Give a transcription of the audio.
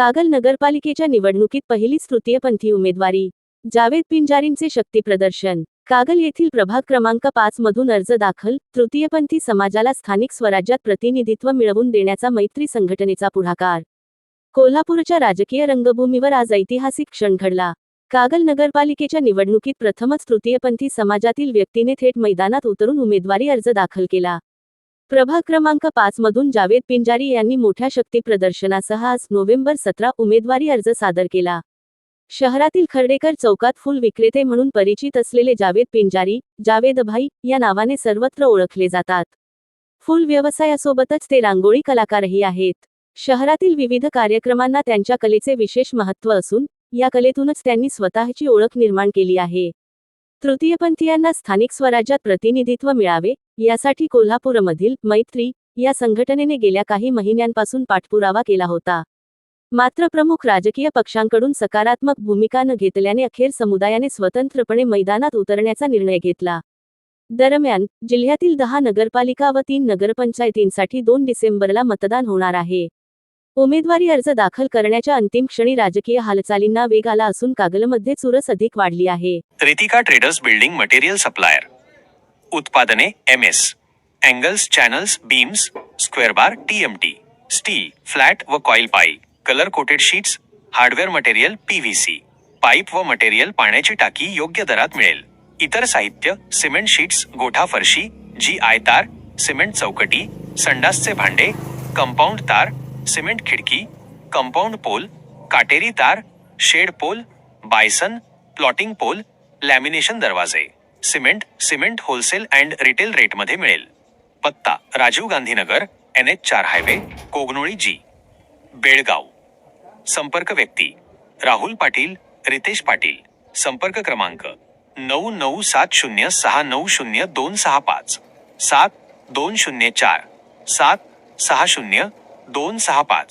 कागल नगरपालिकेच्या निवडणुकीत पहिलीच तृतीयपंथी उमेदवारी. जावेद पिंजारींचे शक्ती प्रदर्शन. कागल येथील प्रभाग क्रमांक पाच मधून अर्ज दाखल तृतीयपंथी समाजाला स्थानिक स्वराज्यात प्रतिनिधित्व मिळवून देण्याचा मैत्री संघटनेचा पुढाकार. कोल्हापूरच्या राजकीय रंगभूमीवर आज ऐतिहासिक क्षण घडला. कागल नगरपालिकेच्या निवडणुकीत प्रथमच तृतीयपंथी समाजातील व्यक्तीने थेट मैदानात उतरून उमेदवारी अर्ज दाखल केला. प्रभाग क्रमांक पाच मधून जावेद पिंजारी यांनी मोठ्या शक्ती प्रदर्शनासह आज नोव्हेंबर सतरा उमेदवारी अर्ज सादर केला. शहरातील खर्डेकर चौकात फुल विक्रेते म्हणून परिचित असलेले जावेद पिंजारी जावेद भाई या नावाने सर्वत्र ओळखले जातात. फुल व्यवसायासोबतच ते रांगोळी कलाकारही आहेत. शहरातील विविध कार्यक्रमांना त्यांच्या कलेचे विशेष महत्त्व असून या कलेतूनच त्यांनी स्वतःची ओळख निर्माण केली आहे. तृतीयपंथीयांना स्थानिक स्वराज्यात प्रतिनिधित्व मिळावे यासाठी कोल्हापूरमधील मैत्री या संघटनेने गेल्या काही महिन्यांपासून पाठपुरावा केला होता. मात्र प्रमुख राजकीय पक्षांकडून सकारात्मक भूमिका न घेतल्याने अखेर समुदायाने स्वतंत्रपणे मैदानात उतरण्याचा निर्णय घेतला. दरम्यान जिल्ह्यातील दहा नगरपालिका व तीन नगरपंचायतींसाठी दोन डिसेंबरला मतदान होणार आहे. उमेदवारी अर्ज दाखल करण्याच्या अंतिम क्षणी राजकीय हालचालींना वेग आला असून कागलमध्ये चुरस अधिक वाढली आहे. Ritika traders building material supplier उत्पादने M S angles beams square bar TMT steel flat व कॉईल पाई colour coated sheets hardware material PVC pipe व मटेरियल पाण्याची टाकी योग्य दरात मिळेल. इतर साहित्य सिमेंट शीट्स गोठा फरशी जी आय तार सिमेंट चौकटी, संडासचे भांडे कंपाऊंड तार सिमेंट खिडकी कंपाऊंड पोल काटेरी तार shed pole bison plotting pole lamination दरवाजे. Cement cement wholesale and retail रेटमध्ये मिळेल. पत्ता राजीव गांधीनगर एन एच चार हायवे कोगनोळी जी बेळगाव. संपर्क व्यक्ती राहुल पाटील रितेश पाटील. संपर्क क्रमांक नऊ नऊ सात शून्य सहा नऊ शून्य दोन सहा पाच. सात दोन शून्य चार सात सहा शून्य दोन सहा पाच.